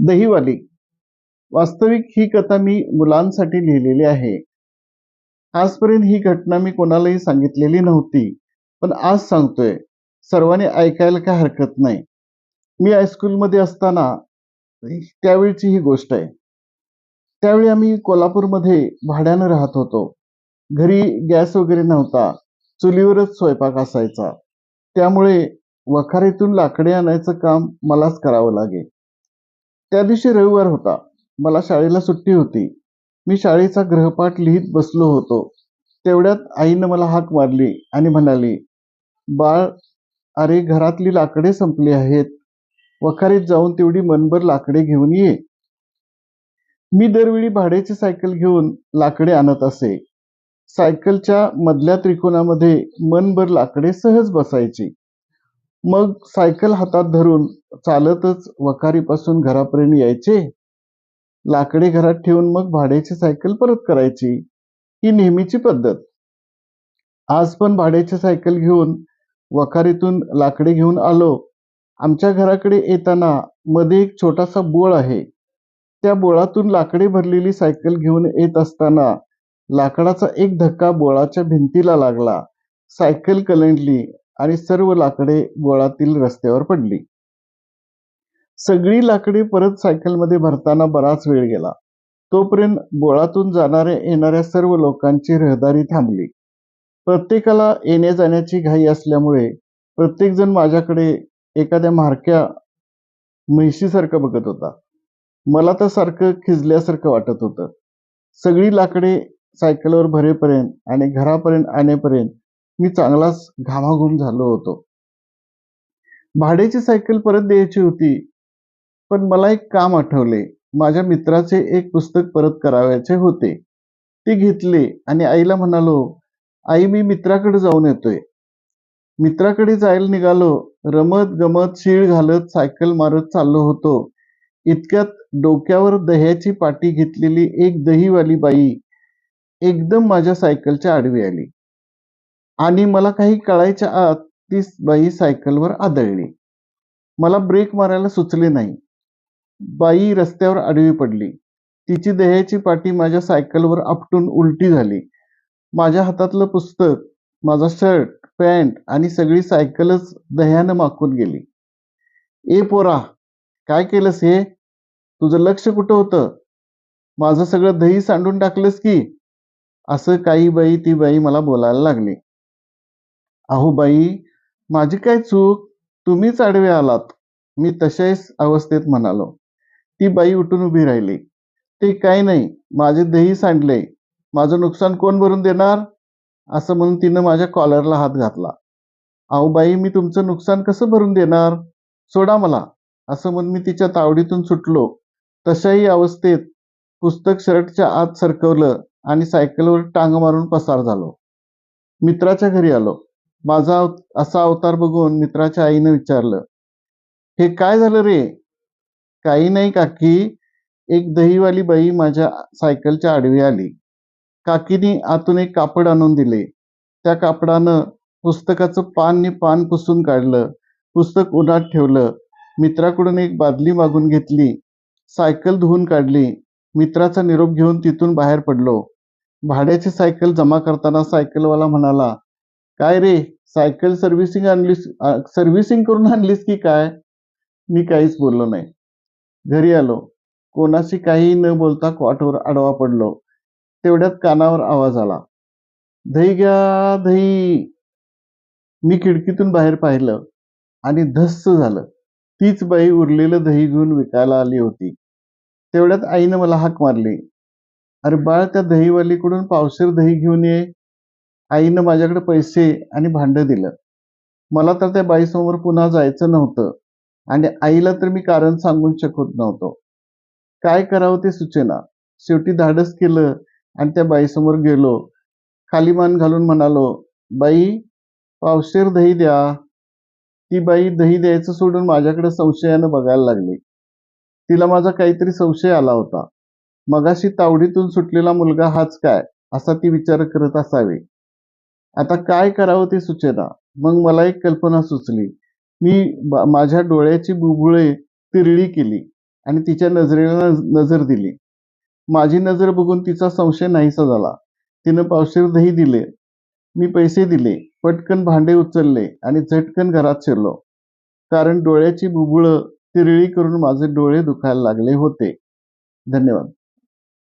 दहीवाली. वास्तविक ही कथा मी मुलांसाठी लिहिलेली आहे. आजपर्यंत ही घटना मी कोणालाही सांगितलेली नव्हती पण आज सांगतोय. सर्वांनी ऐकायला काय हरकत नाही. मी हायस्कूलमध्ये असताना त्यावेळची ही गोष्ट आहे. त्यावेळी आम्ही कोल्हापूरमध्ये भाड्यानं राहत होतो. घरी गॅस वगैरे नव्हता. चुलीवरच स्वयंपाक असायचा. त्यामुळे वखारीतून लाकडे आणायचं काम मलाच करावं लागे. त्या दिवशी रविवार होता. मला शाळेला सुट्टी होती. मी शाळेचा ग्रहपाठ लिहित बसलो होतो. तेवढ्यात आईनं मला हाक मारली आणि म्हणाली बाळ अरे घरातली लाकडे संपली आहेत. वखारीत जाऊन तेवढी मनभर लाकडे घेऊन ये. मी दरवेळी भाड्याची सायकल घेऊन लाकडे आणत असे. सायकलच्या मधल्या त्रिकोणामध्ये मनभर लाकडे सहज बसायची. मग सायकल हातात धरून चालतच वखारीपासून घरापर्यंत यायचे. लाकडे घरात ठेवून मग भाड्याची सायकल परत करायची. ही नेहमीची पद्धत. आज पण भाड्याची सायकल घेऊन वखारीतून लाकडे घेऊन आलो. आमच्या घराकडे येताना मध्ये एक छोटासा बोळ आहे. त्या बोळातून लाकडे भरलेली सायकल घेऊन येत असताना लाकडाचा एक धक्का बोळाच्या भिंतीला लागला. सायकल कलंडली. आणि सर्व लाकडे गोळातील रस्त्यावर पडली. सगळी लाकडे परत सायकलमध्ये भरताना बराच वेळ गेला. तोपर्यंत बोळातून जाणाऱ्या येणाऱ्या सर्व लोकांची रहदारी थांबली. प्रत्येकाला येण्या जाण्याची घाई असल्यामुळे प्रत्येकजण माझ्याकडे एखाद्या म्हारक्या म्हैशीसारखं बघत होता. मला तर सारखं खिजल्यासारखं वाटत होतं. सगळी लाकडे सायकलवर भरेपर्यंत आणि घरापर्यंत आणेपर्यंत मी चांगलाच घामाघूम झालो होतो. भाड्याची सायकल परत द्यायची होती पण मला एक काम आठवले. माझ्या मित्राचे एक पुस्तक परत करावयाचे होते. ते घेतले आणि आईला म्हणालो आई मी मित्राकडे जाऊन येतोय. मित्राकडे जायला निघालो. रमत गमत शीळ घालत सायकल मारत चाललो होतो. इतक्यात डोक्यावर दह्याची पाटी घेतलेली एक दहीवाली बाई एकदम माझ्या सायकलच्या आडवी आली. आणि मला काही कळायच्या आत ती बाई सायकलवर आदळली. मला ब्रेक मारायला सुचले नाही. बाई रस्त्यावर आडवी पडली. तिची दह्याची पाठी माझ्या सायकलवर आपटून उलटी झाली. माझ्या हातातलं पुस्तक माझा शर्ट पॅन्ट आणि सगळी सायकलच दह्यानं माकून गेली. ए पोरा काय केलंस हे? तुझं लक्ष कुठं होतं? माझं सगळं दही सांडून टाकलंस की? असं काही बाई ती बाई मला बोलायला लागली. अहो बाई माझी काय चूक? तुम्हीच आडवे आलात. मी तशाच अवस्थेत म्हणालो. ती बाई उठून उभी राहिली. ते काय नाही माझे दही सांडले. माझं नुकसान कोण भरून देणार? असं म्हणून तिनं माझ्या कॉलरला हात घातला. अहो बाई मी तुमचं नुकसान कसं भरून देणार? सोडा मला. असं म्हणून मी तिच्या तावडीतून सुटलो. तशाही अवस्थेत पुस्तक शर्टच्या आत सरकवलं आणि सायकलवर टांग मारून पसार झालो. मित्राच्या घरी आलो. माझा असा अवतार बघून मित्राच्या आईनं विचारलं हे काय झालं रे? काही नाही काकी. एक दहीवाली बाई माझ्या सायकलच्या आडवी आली. काकीनी आतून एक कापड आणून दिले. त्या कापडानं पुस्तकाचं पान नि पान पुसून काढलं. पुस्तक उन्हात ठेवलं. मित्राकडून एक बादली मागून घेतली. सायकल धुवून काढली. मित्राचा निरोप घेऊन तिथून बाहेर पडलो. भाड्याची सायकल जमा करताना सायकलवाला म्हणाला काय रे? सायकल सर्व्हिसिंग आणलीस? सर्व्हिसिंग करून आणलीस की काय? मी काहीच बोललो नाही. घरी आलो. कोणाशी काही न बोलता कॉटवर आडवा पडलो. तेवढ्यात कानावर आवाज आला. दही घ्या दही मी खिडकीतून बाहेर पाहिलं आणि धस्स झालं. तीच बाई उरलेलं दही घेऊन विकायला आली होती. तेवढ्यात आईनं मला हाक मारली. अरे बाळ त्या दहीवालीकडून पावशेर दही घेऊन ये. आईनं माझ्याकडे पैसे आणि भांडं दिलं. मला तर त्या बाईसमोर पुन्हा जायचं नव्हतं आणि आईला तर मी कारण सांगून शकत नव्हतो. काय करावं ते सुचेना? शेवटी धाडस केलं आणि त्या बाईसमोर गेलो. खाली मान घालून म्हणालो बाई पावशेर दही द्या. ती बाई दही द्यायचं सोडून माझ्याकडे संशयानं बघायला लागली. तिला माझा काहीतरी संशय आला होता. मगाशी तावडीतून सुटलेला मुलगा हाच काय? असा ती विचार करत असावी. आता काय करावं ते सुचेना. मग मला एक कल्पना सुचली. मी माझ्या डोळ्याची बुबुळे तिरळी केली आणि तिच्या नजरेला नज- नजर दिली. माझी नजर बघून तिचा संशय नाहीसा झाला. तिनं पावशेर दही दिले. मी पैसे दिले. पटकन भांडे उचलले आणि झटकन घरात शिरलो. कारण डोळ्याची बुबुळं तिरळी करून माझे डोळे दुखायला लागले होते. धन्यवाद.